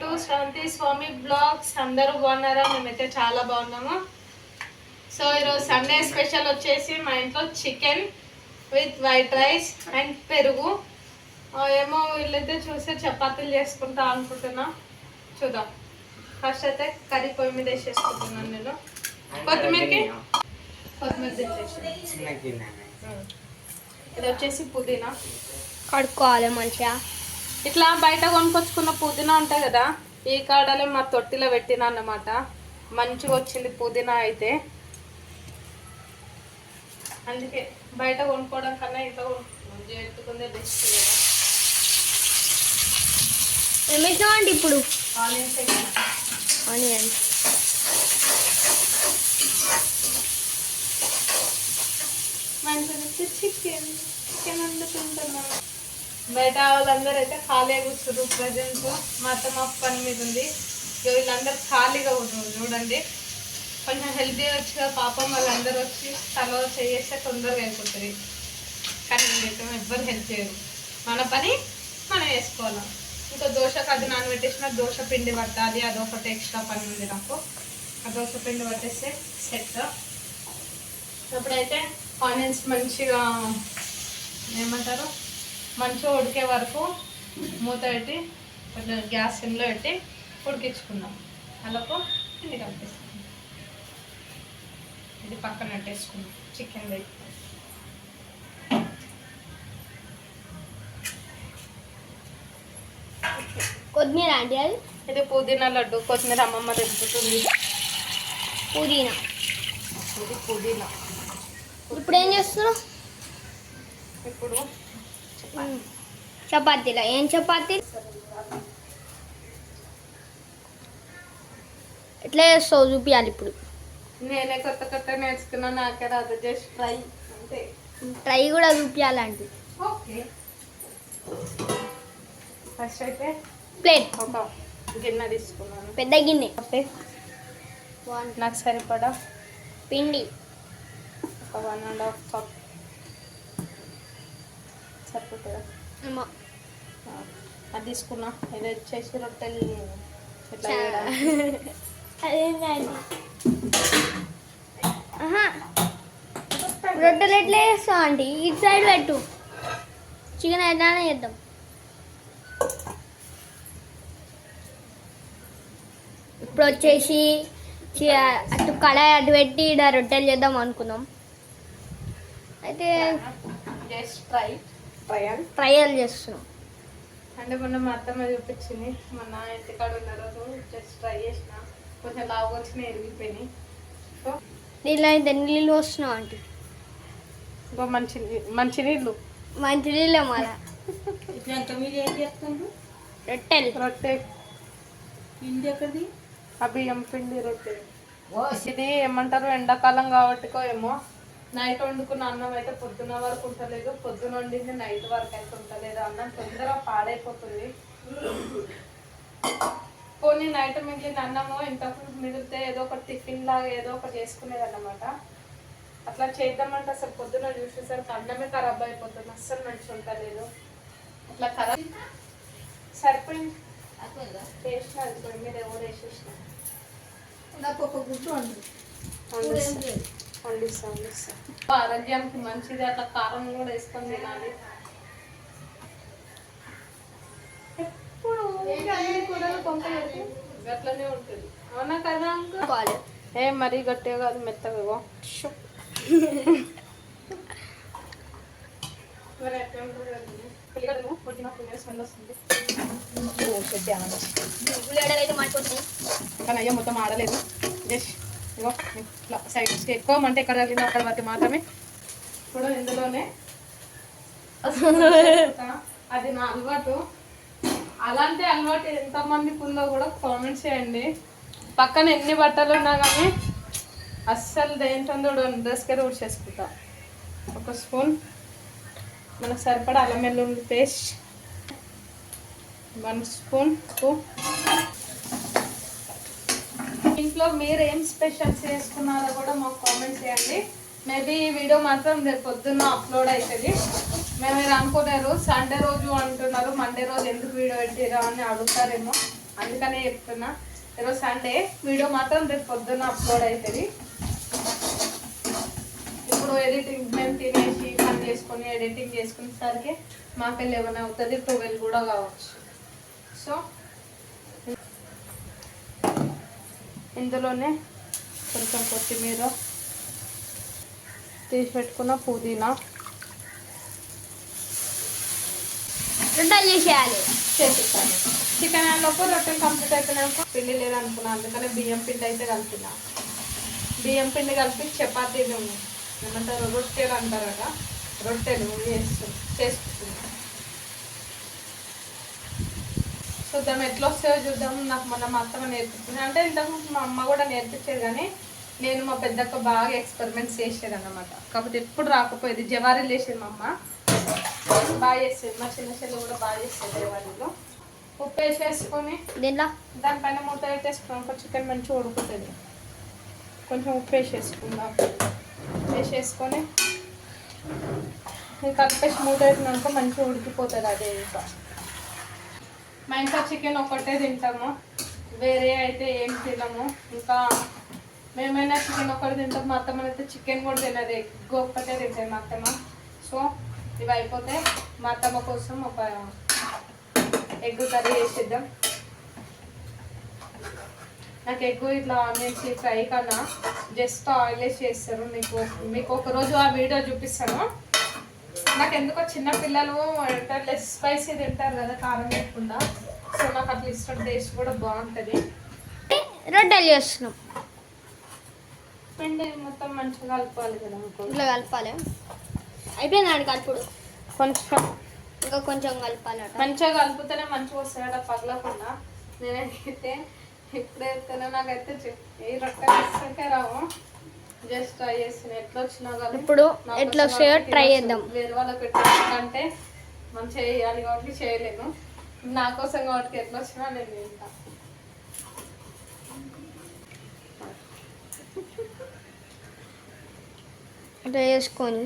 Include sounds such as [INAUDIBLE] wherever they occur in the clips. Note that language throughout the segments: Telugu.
To Shanti Swamy blogs. అందరూ బాగున్నారా? మేమైతే చాలా బాగున్నాము. సో ఈరోజు సండే స్పెషల్ వచ్చేసి మా ఇంట్లో chicken with white rice and పెరుగు. ఆ, ఏమో వీళ్ళైతే చూస్తే చపాతీలు చేసుకుంటా అనుకుంటున్నా. చూద్దాం. ఫస్ట్ అయితే కర్రీ పొయ్యి మీద వేసేసుకుంటున్నాను నేను. కొత్తిమీరకి? కొత్తిమీర ఇది వచ్చేసి పుదీనా. కడుక్కోవాలి మంచిగా. ఇట్లా బయట కొనుక్కొచ్చుకున్న పుదీనా ఉంటాయి కదా ఈ కాడలే మా తొట్టిలో పెట్టిన అన్నమాట. మంచిగా వచ్చింది పుదీనా అయితే. అందుకే బయట కొనుక్కోవడం కన్నా ఇంట్లో ఎత్తుకుందే బెస్ట్ కదా. వేసినామండి ఇప్పుడు? ఆనియన్స్ మంచిగా చికెన్ చికెన్ వండుకుంటున్నాను బయట వాళ్ళందరూ అయితే ఖాళీగా కూర్చున్నారు ప్రజెంట్ మా అత్త మా పని మీద ఉంది. వీళ్ళందరూ ఖాళీగా ఉన్నారు చూడండి. కొంచెం హెల్తీ వచ్చిగా పాపం వాళ్ళందరూ వచ్చి తల చేస్తే తొందరగా అయిపోతుంది. కానీ వీళ్ళైతే ఎవ్వరు హెల్ప్ చేయరు. మన పని మనం వేసుకోవాలి ఇంకా దోశ అది నానబెట్టేసిన దోశ పిండి పట్టాలి. అదొకటి ఎక్స్ట్రా పని ఉంది నాకు. ఆ దోశ పిండి పట్టేస్తే సెట్ ఇప్పుడైతే ఆనియన్స్ మంచిగా ఏమంటారు? మంచిగా ఉడికే వరకు మూత పెట్టి కొంచెం గ్యాస్ సిమ్లో పెట్టి ఉడికించుకుందాం. అలాకు పిండి కలిపేస్తాం ఇది పక్కన పెట్టేసుకుందాం. చికెన్ రైస్ కొత్తిమీర అండి అది? ఇది పుదీనా లడ్డు కొత్తిమీర అమ్మమ్మ తెంపుతుంది పుదీనా. ఇది పుదీనా. ఇప్పుడు ఏం చేస్తున్నావు ఇప్పుడు చపాతీలా? ఏం చపాతీ? ఎట్లా చేస్తావు? చూపించాలి ఇప్పుడు. నేనే కొత్త కొత్త నేర్చుకున్నా నాకే రాదు. జస్ట్ ఫ్రై అంతే. ట్రై కూడా చూపించాలండి ఓకే. ఫస్ట్ అయితే ప్లేట్. ఒక గిన్నె తీసుకున్నాను. పెద్ద గిన్నె. ఓకే. నాకు సరిపడా పిండి. ఒక వన్ అండ్ హాఫ్ కప్. సరిపోతుందా? అది తీసుకున్నా. ఇది వచ్చేసి రొట్టెలు [LAUGHS] ఆహా. రొట్టెలు ఎట్లా చేస్తావు ఆంటీ? ఇటు సైడ్ పెట్టు. చికెన్ ఎట్లానే చేద్దాం. ఇప్పుడు వచ్చేసి అటు కడాయి అటు పెట్టి ఇక్కడ రొట్టెలు చేద్దాం అనుకున్నాం. అయితే జస్ట్ ట్రై. ట్రయల్ ట్రయల్ చేస్తున్నాం. అంటే మొన్న మా అత్తమ్మ చూపించింది. మొన్న ఇంటికాడ ఉన్న రోజు జస్ట్ ట్రై చేసిన. కొంచెం లావు వచ్చిన ఎరిగిపోయినాయి. సో దీనిలో అయితే నీళ్ళు వస్తున్నాం ఆంటీ? ఇంకో మంచి మంచి నీళ్ళు. మంచి నీళ్ళు మళ్ళా ఇప్పుడు ఎంత మీరు ఏం చేస్తుండ్రు? రొట్టెలు. రొట్టె. పిండి ఎక్కడిది? ఆ బియ్యం పిండి రొట్టె. ఇది ఏమంటారు? ఎండాకాలం కాబట్టికో ఏమో. నైట్ వండుకున్న అన్నం అయితే పొద్దున వరకు ఉంటలేదు. పొద్దున వండింది నైట్ వరకు అయితే ఉంటలేదు. అన్నం తొందరగా పాడైపోతుంది. పోనీ నైట్ మిగిలిన అన్నము ఇంతకు మిగిలితే ఏదో ఒక టిఫిన్ లాగా ఏదో ఒకటి చేసుకునేది అన్నమాట అట్లా చేద్దామంటే అసలు పొద్దున చూసేసరికి అన్నమే ఖరాబ్ అయిపోతుంది. అస్సలు మంచి ఉంటలేదు అట్లా ఖరాబ్ సరిపోయింది. టేస్ట్ అది పొయ్యి మీద ఎవరు వేసేసిన. నాకు ఒక గుడ్డు వండు. ఆరోగ్యానికి మంచిది అట్లా కారం కూడా వేసుకొని తినాలి. ఎప్పుడు అన్ని కూరలు కొంత పెట్టి గట్లనే ఉంటుంది. అవునా కదా ఏ మరీ గట్టిగా కాదు మెత్తగా కానీ అయ్యో మొత్తం ఆడలేదు. జస్ట్. ఇగో ఇట్లా సైడ్ ఎక్కువ మంట ఎక్కడ తగిలిందో అక్కడ వరకు మాత్రమే. ఇప్పుడు ఇందులోనే. అది నా అలవాటు. అలాంటి అలవాటు ఎంతమందికి ఉందో కూడా కామెంట్ చేయండి. పక్కన ఎన్ని బట్టలు ఉన్నా కానీ అస్సలు దేంతో డ్రెస్కే ఊడ్చేసుకుంటా ఒక స్పూన్. మనకు సరిపడా అల్లం వెల్లుల్లి పేస్ట్. వన్ స్పూన్ స్పూన్ ఇంట్లో మీరు ఏం స్పెషల్స్ చేసుకున్నారో కూడా మాకు కామెంట్ చేయండి. మేబీ ఈ వీడియో మాత్రం రేపు పొద్దున్న అప్లోడ్ అవుతుంది మేము మీరు అనుకున్నారు సండే రోజు అంటున్నారు. మండే రోజు ఎందుకు వీడియో పెట్టిరా అని అడుగుతారేమో. అందుకనే చెప్తున్నా. ఈరోజు సండే వీడియో మాత్రం రేపు పొద్దున్న అప్లోడ్ అవుతుంది ఇప్పుడు ఎడిటింగ్ మేము తినేసి పని చేసుకొని ఎడిటింగ్ చేసుకునేసరికి మాకు లెవెన్ అవుతుంది? ట్వెల్వ్ కూడా కావచ్చు. సో ఇందులోనే కొంచెం కొత్తిమీర తీసి పెట్టుకున్న పుదీనా. రొట్టెలు చేసేయాలి. చేపిస్తాను చికెన్ లోపు రొట్టెలు కంప్లీట్ అయిపోయినాక పిండి లేదనుకున్నా అందుకనే బియ్యం పిండి అయితే కలిపిన. బియ్యం పిండి కలిపి చపాతీలు ఏమంటారు రొట్టెలు అంటారట రొట్టెలు చేస్తు చేసుకుంటున్నాం చూద్దాం ఎట్లా వస్తాయో చూద్దాం. నాకు మొన్న మా అత్తమ్మ నేర్పించింది. అంటే ఇంతకు మా అమ్మ కూడా నేర్పించేది కానీ నేను మా పెద్దక్క బాగా ఎక్స్పెరిమెంట్స్ చేసేది అన్నమాట కాకపోతే ఎప్పుడు రాకపోయేది. జవారీలు చేసేది మా అమ్మ. బాగా చేసేది. మా చిన్న చెల్లి కూడా బాగా చేసేది జవారీలో. ఉప్పు వేసేసుకొని దానిపైన మూత పెట్టేసుకున్నాం కొంచెం చికెన్ మంచిగా ఉడుకుతుంది. కొంచెం ఉప్పు వేసేసుకుందాం. వేసేసుకొని కలిపేసి మూత పెట్టినాక మంచిగా ఉడికిపోతుంది అదే ఇంకా. మా ఇంట్లో చికెన్ ఒక్కటే తింటాము. వేరే అయితే ఏం తినము. ఇంకా మేమైనా చికెన్ ఒక్కటి తింటాం. మా అత్తమ్మ అయితే చికెన్ కూడా తినదు. ఎగ్ ఒక్కటే తింటాయి మా అత్తమ్మ. సో ఇవి అయిపోతే మా అత్తమ్మ కోసం ఒక ఎగ్ కర్రీ చేసిద్దాం. నాకు ఎగ్ ఇట్లా ఆనియన్స్ ఫ్రై కన్నా జస్ట్ ఆయిల్ వేసి చేస్తారు. మీకు మీకు ఒక రోజు ఆ వీడియో చూపిస్తాను. నాకు ఎందుకో చిన్న పిల్లలు లెస్ స్పైసీ తింటారు కదా కారం లేకుండా. సో నాకు అట్లా ఇష్టం టేస్ట్ కూడా బాగుంటుంది. రొట్టెలు చేస్తున్నాం. పిండి మొత్తం మంచిగా కలుపుకోవాలి కదా ఇట్లా కలపాలి. అయిపోయింది అండి కలుపుడు కొంచెం. ఇంకా కొంచెం కలపాలట. మంచిగా కలుపుతూనే మంచిగా వస్తాయట పగలకుండా. నేనైతే ఇప్పుడైతేనే నాకైతే ఏ రొట్టెలు ఇస్తాకే రావు. జస్ట్ ట్రై చేస్తాను ఎట్లా వచ్చినా కానీ ఇప్పుడు ఎట్లా వాటికి ట్రై. చేద్దాం. వేరే వాళ్ళకి పెట్టాలంటే మంచిగా చేయాలి కాబట్టి చేయలేను. నా కోసం కాబట్టి ఎట్లా వచ్చినా నేను తింటా. ఇట్లా చేసుకొని.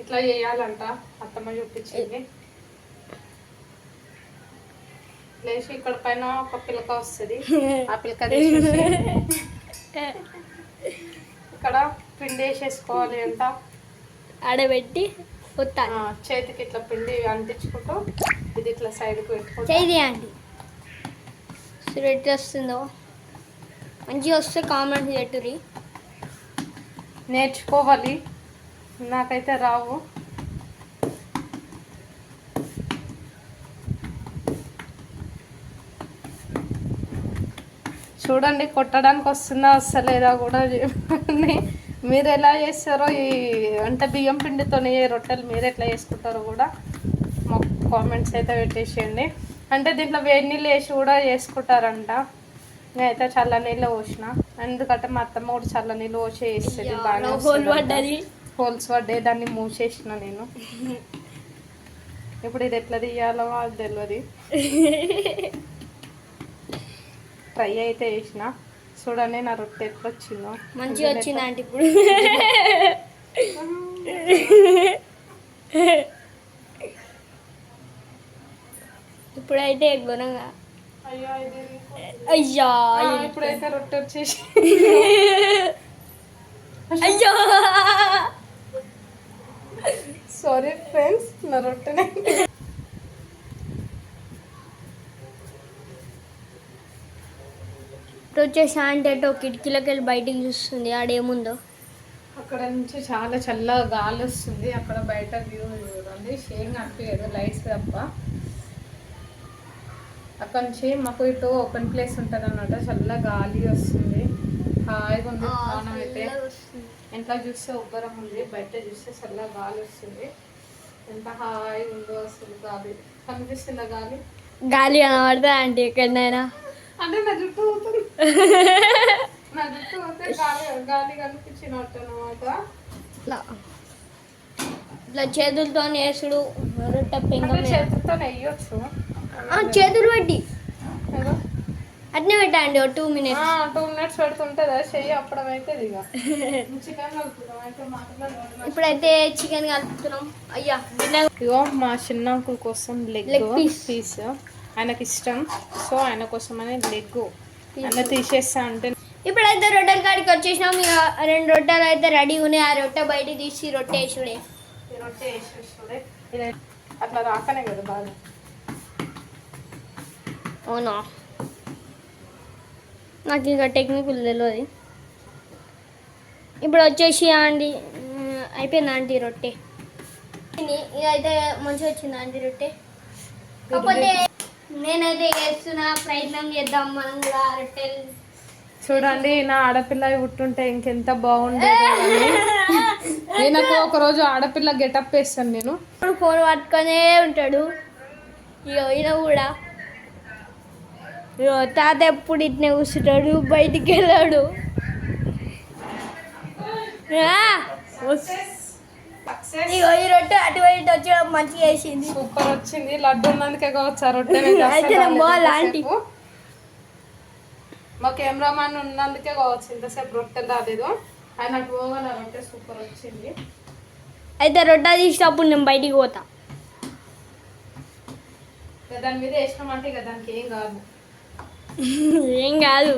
ఇట్లా చేయాలంట? అత్తమ్మ చూపించింది. లేచి ఇక్కడ పైన ఒక పిలక వస్తుంది. ఆ పిలక [LAUGHS] ఇక్కడ పిండి వేసేసుకోవాలి అంట. ఆడబెట్టి చేతికి ఇట్లా పిండి అంటించుకుంటూ ఇది ఇట్లా సైడ్కి పెట్టుకుంటూ. ఎట్లా వస్తుందో. మంచిగా వస్తే కామెంట్ పెట్టుర్రి నేర్చుకోవాలి. నాకైతే రావు. చూడండి కొట్టడానికి వస్తుందా వస్తలేదా కూడా చెప్పండి. మీరు ఎలా చేస్తారో ఈ అంటే బియ్యం పిండితో రొట్టెలు మీరు ఎట్లా చేసుకుంటారో కూడా మాకు కామెంట్స్ అయితే పెట్టేసేయండి. అంటే దీంట్లో వేడి నీళ్ళు వేసి కూడా చేసుకుంటారంట. నేనైతే చల్ల నీళ్ళు పోసిన. ఎందుకంటే మా అత్తమ్మ కూడా చల్ల నీళ్ళు పోసి వేస్తుంది. పడ్డది. హోల్స్ పడ్డాయి దాన్ని మూసేసిన నేను. [LAUGHS] ఇప్పుడు ఇది ఎట్లా తీయాలో అది తెలియదు [LAUGHS] ట్రై అయితే వేసిన చూడండి నా రొట్టె ఎట్లా వచ్చిందో మంచిగా వచ్చిందంటే ఇప్పుడు? ఇప్పుడైతే ఘనంగా అయ్యో ఇప్పుడైతే రొట్టె వచ్చేసి. అయ్యో. సారీ ఫ్రెండ్స్ నా రొట్టెనే ఇప్పుడు వచ్చేసి అంటే కిటికీలోకి వెళ్ళి బయటికి చూస్తుంది. ఆడేముందో. అక్కడ నుంచి చాలా చల్లగా గాలి వస్తుంది. అక్కడ బయట వ్యూ చూడండి. షేమ్ కనిపించదు లైట్స్ తప్ప. అక్కడ నుంచి మాకు ఇటు ఓపెన్ ప్లేస్ ఉంటుంది అన్నమాట చల్ల గాలి వస్తుంది. హాయిగా ఉంది. స్నానం అయితే. ఇంట్లో చూస్తే ఉబ్బరం ఉంది. బయట చూస్తే చల్ల గాలి వస్తుంది. ఎంత హాయిగా ఉందో అసలు గాలి. కనిపిస్తుందా గాలి? గాలి కనబడతా అంటే ఎక్కడైనా అంటే నా జుట్టు పోతుంది. నా జుట్టు పోతే గాలి గాలి కనిపించినట్టు అనమాట ఇట్లా ఇట్లా చేతులతో వేసుడు రొట్టె పెంగ నెయ్యొచ్చు ఆ, చేతులు పెట్టి. అట్నే పెట్టండి టూ మినిట్స్. టూ మినిట్స్ పెడుతుంటుందా చెయ్యి అప్పడం [LAUGHS] అయితే ఇక చికెన్ ఇప్పుడైతే చికెన్ కలుపుతున్నాం. అయ్యా ఇగో మా చిన్న అంకుల్ కోసం లెగ్ piece. పీస్. ఆయనకి ఇష్టం సో ఆయన కోసం అనే లెగ్ ఆయన తీసేస్తా అంటే ఇప్పుడైతే రొట్టెల కాడికి వచ్చేసినాం. ఇక రెండు రొట్టెలు అయితే రెడీ ఉన్నాయి. ఆ రొట్టె బయట తీసి రొట్టె వేసుడే. రొట్టె అట్లా రాకనే కదా బాగా. అవునా? నాకు ఇక టెక్నిక్ తెలియదు ఇప్పుడు వచ్చేసి ఆంటీ ఉమ్, అయిపోయింది ఆంటీ రొట్టె? ఇది ఇక అయితే మంచిగా వచ్చింది ఆంటీ రొట్టె కాకపోతే నేనైతే వేస్తున్న ప్రయత్నం చేద్దాం మనం కూడా రొట్టెలు చూడండి నా ఆడపిల్ల పుట్టుంటే ఇంకెంత బాగుండేది అని. ఈయనకు ఒక రోజు ఆడపిల్ల గెటప్ వేస్తాను నేను. ఇప్పుడు ఫోన్ పట్టుకొనే ఉంటాడు. ఇక ఈయన కూడా. ఇగో తాత ఎప్పుడు ఇట్నే కూర్చుంటాడు బయటికి వెళ్ళాడు. ఆ, ఇగో ఈ రొట్టె అటు ఇటు వచ్చి మంచిగా వేసింది సూపర్ వచ్చింది. లడ్డు ఉన్నందుకే కావచ్చు ఆ రొట్టె. [LAUGHS] అయితే ఆంటీ. మా కెమెరామాన్ ఉన్నందుకే కావచ్చు. ఇంతసేపు రొట్టె రాలేదు. ఆయన అటు పోగానే రొట్టె సూపర్ వచ్చింది. అయితే రొట్టె తీసినప్పుడు నేను బయటికి పోతా. దాని మీద వేసినామంటే ఇక దానికి ఏం కాదు. [LAUGHS] ఏం కాదు.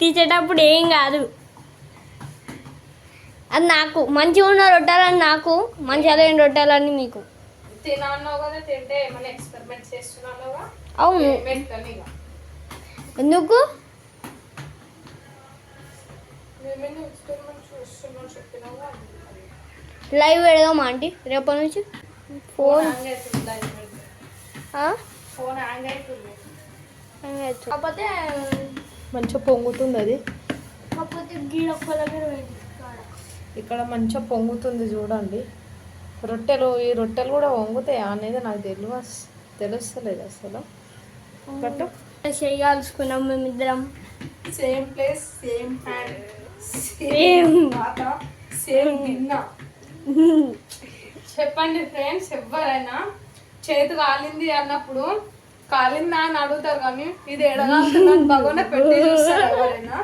తీసేటప్పుడు ఏం కాదు. అది నాకు మంచిగా ఉన్న రొట్టెలని నాకు మంచిగా లేని రొట్టెలని మీకు. తినాన్నావు కదా తింటే ఏమైనా ఎక్స్పెరిమెంట్ చేస్తున్నావుగా అవును. ఎందుకు? లైవ్ పెడదామా ఆంటీ? రేపటి నుంచి? ఫోన్? ఫోన్ హ్యాంగ్ అవుతుంది కాకపోతే మంచిగా పొంగుతుంది అది. కాకపోతే గీడ ఒక్క దగ్గర పెట్టు. ఇక్కడ మంచిగా పొంగుతుంది చూడండి. రొట్టెలు ఈ రొట్టెలు కూడా పొంగుతాయి అనేది నాకు తెలియ తెలుస్తలేదు అసలు. బట్ చేయగలుచుకున్నాం మేమిద్దరం. Same place same hand same same గిన్నె. చెప్పండి ఫ్రెండ్స్ ఎవరైనా చేతి కాలింది అన్నప్పుడు కాలిందా అని అడుగుతారు కానీ ఇది ఎడగాల్సిందని భగవన పెట్టి చూస్తారు ఎవరైనా.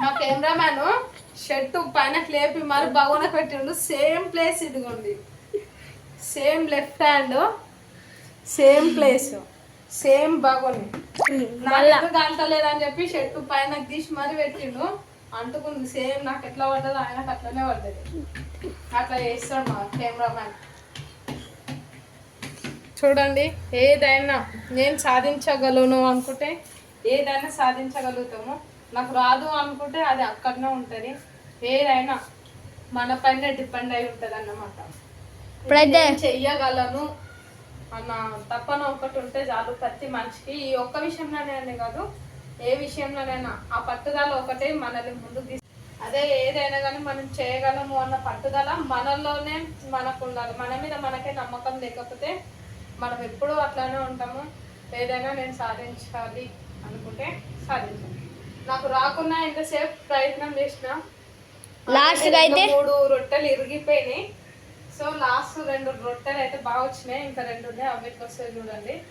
మా కెమెరామ్యాన్ షర్ట్ పైన లేపి మరి భగవన పెట్టిండు. సేమ్ ప్లేస్ ఇదిగోండి. Same left hand same place same భగవని నాకు కాంటలేదని చెప్పి షర్ట్ పైన తీసి మరి పెట్టిండు. అంటుకుంది సేమ్ నాకు ఎట్లా పడ్డదో ఆయనకు అట్లనే పడ్డది. అట్లా చేస్తాడు మా కెమెరామ్యాన్. చూడండి ఏదైనా నేను సాధించగలను అనుకుంటే ఏదైనా సాధించగలుగుతాము. నాకు రాదు అనుకుంటే అది అక్కడనే ఉంటుంది. ఏదైనా మన పైన డిపెండ్ అయి ఉంటుంది అన్నమాట. ఇప్పుడైతే చెయ్యగలను అన్న తపన ఒకటి ఉంటే చాలు ప్రతి మనిషికి. ఈ ఒక్క విషయంలోనే కాదు ఏ విషయంలోనైనా ఆ పట్టుదల ఒకటే మనల్ని ముందుకు తీసు అదే ఏదైనా కానీ మనం చేయగలము అన్న పట్టుదల మనలోనే మనకు ఉండాలి. మన మీద మనకే నమ్మకం లేకపోతే మనం ఎప్పుడూ అట్లానే ఉంటాము. ఏదైనా నేను సాధించాలి అనుకుంటే సాధించాలి నాకు రాకున్నా ఎంతసేపు ప్రయత్నం చేసినా. గా అయితే- మూడు రొట్టెలు ఇరిగిపోయినాయి. సో లాస్ట్ రెండు రొట్టెలు అయితే బాగా వచ్చినాయి. ఇంకా రెండు ఉన్నాయి. అవి ఎట్లా వస్తాయి చూడండి.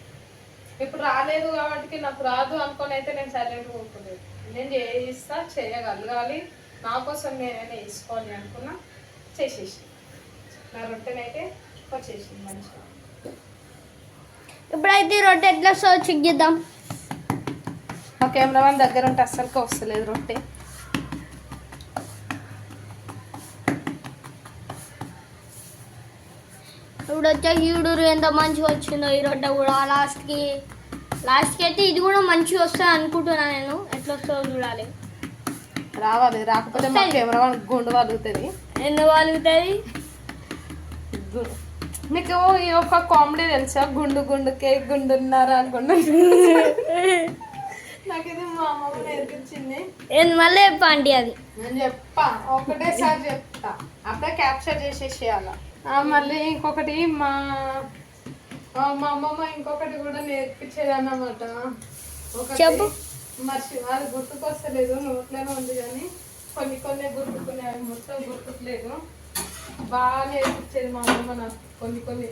ఇప్పుడు రాలేదు కాబట్టి నాకు రాదు అనుకొని అయితే నేను సైలెంట్ కూర్చోలేదు నేను చేయిస్తా చేయగలగాలి. నా కోసం నేనైనా వేసుకోవాలి అనుకున్నా. చేసేసి నా రొట్టెనైతే వచ్చేసింది మంచిగా. ఇప్పుడైతే రొట్టె ఎట్లా వస్తుందో చెక్ చేద్దాం? మా కెమెరామెన్ దగ్గర ఉంటే అస్సలుకి వస్తలేదు రొట్టె. ఇప్పుడు వచ్చే ఈడురు ఎంత మంచిగా వచ్చిందో ఈ రొట్టె కూడా లాస్ట్కి. లాస్ట్కి అయితే ఇది కూడా మంచిగా వస్తుంది అనుకుంటున్నా నేను. ఎట్లా వస్తుందో చూడాలి. రావాలి రాకపోతే మా కెమెరామెన్ గుండు వలుగుతుంది ఎందుకు కలుగుతుంది గు- మీకు ఈ ఒక కామెడీ తెలుసా? గుండు గుండుకే గుండున్నారా గుండు [LAUGHS] నాకు ఇది మా అమ్మమ్మ నేర్పించింది. ఏంది మళ్ళీ చెప్ప ఆంటీ అది. నేను చెప్పా ఒకటేసారి చెప్తా. అప్పుడే క్యాప్చర్ చేసేసేయాల. మళ్ళీ ఇంకొకటి మా మా అమ్మమ్మ ఇంకొకటి కూడా నేర్పించేది అన్నమాట. చెప్పు. మర్చి అది గుర్తుకొస్తలేదు నోట్లోనే ఉంది కానీ కొన్ని కొన్ని గుర్తుకునే అవి మొత్తం గుర్తుకులేదు. బాగా నేర్పించేది మా అమ్మమ్మ నాకు కొన్ని కొన్ని.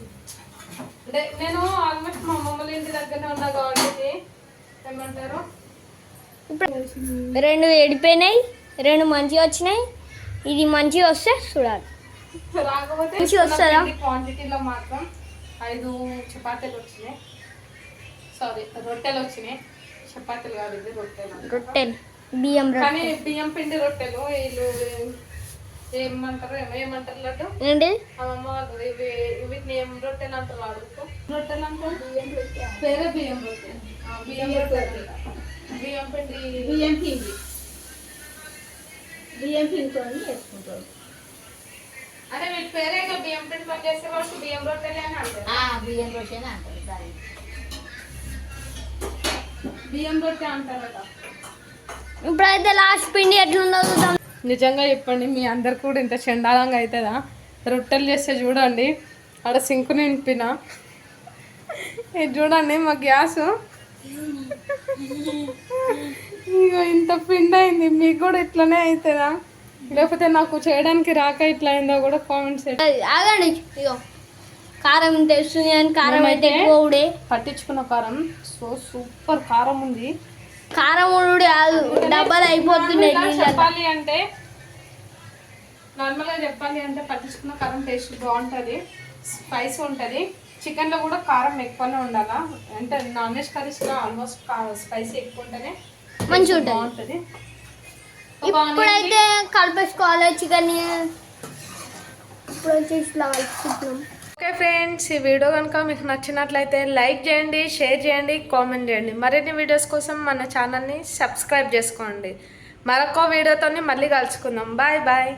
అంటే నేను ఆల్మోస్ట్ మా అమ్మమ్మల ఇంటి దగ్గరనే ఉన్నా కాబట్టి ఏమంటారు? ఇప్పుడు రెండు ఎడిపోయినాయి రెండు మంచిగా వచ్చినాయి. ఇది మంచిగా వస్తే చూడాలి. రాకపోతే మంచిగా వస్తుందా? క్వాంటిటీలో మాత్రం ఐదు చపాతీలు వచ్చినాయి. సారీ రొట్టెలు వచ్చినాయి. చపాతీలు కాదు ఇది రొట్టెలు రొట్టెలు బియ్యం కానీ బియ్యం పిండి రొట్టెలు వీళ్ళు ఏమంటారు ఏమో ఏమంటారు లడ్డు? ఏంటి? అమ్మమ్మ వాళ్ళు ఇవి వీటిని ఏం రొట్టెలు అంటారు అడుగుతూ రొట్టెలు బియ్యం రొట్టె. ఆ, బియ్యం రొట్టెలు బియ్యం పిండి బియ్యం పిండి బియ్యం పిండితో వేసుకుంటాం అదే వీటి పేరే బియ్యం పిండి పని చేసే వాళ్ళు బియ్యం రొట్టెలే అని అంటారు బియ్యం రొట్టెనే అంటారు దాన్ని బియ్యం రొట్టె అంటారట ఇప్పుడైతే లాస్ట్ పిండి ఎట్లుందో చూద్దాం నిజంగా చెప్పండి మీ అందరు కూడా ఇంత చండాలంగా అవుతుందా? రొట్టెలు చేస్తే చూడండి ఆడ సింకు నింపిన. ఇది చూడండి మా గ్యాసు. ఇగో ఇంత పిండి అయింది. మీకు కూడా ఇట్లనే అవుతుందా లేకపోతే నాకు చేయడానికి రాక ఇట్లా అయిందో కూడా కామెంట్స్ ఆగండి. ఇగో కారం ఇంత వేస్తుంది అని కారం అయితే మేమైతే- ఎక్కువ ఉడే పట్టించుకున్న కారం. సో సూపర్ కారం ఉంది. కారం ఉడి డబ్బాలు అయిపోతున్నాయి. చెప్పాలి అంటే నార్మల్గా చెప్పాలి అంటే పట్టించుకున్న కారం టేస్ట్ బాగుంటుంది. స్పైస్ ఉంటుంది. చికెన్లో కూడా కారం ఎక్కువనే ఉండాలా? అంటే నాన్ వెజ్ కర్రీస్లో ఆల్మోస్ట్ స్పైసీ ఎక్కువ ఉంటేనే మంచిగా ఉంటుంది. బాగుంటుంది. ఇప్పుడైతే కలిపేసుకోవాలి చికెన్ ఇప్పుడు వచ్చేసి ఇలా కలుపుకుంటున్నాం ఓకే ఫ్రెండ్స్ ఈ వీడియో కనుక మీకు నచ్చినట్లయితే లైక్ చేయండి షేర్ చేయండి కామెంట్ చేయండి. మరిన్ని వీడియోస్ కోసం మన ఛానల్ని సబ్స్క్రైబ్ చేసుకోండి. మరొక వీడియోతో మళ్ళీ కలుసుకుందాం. Bye bye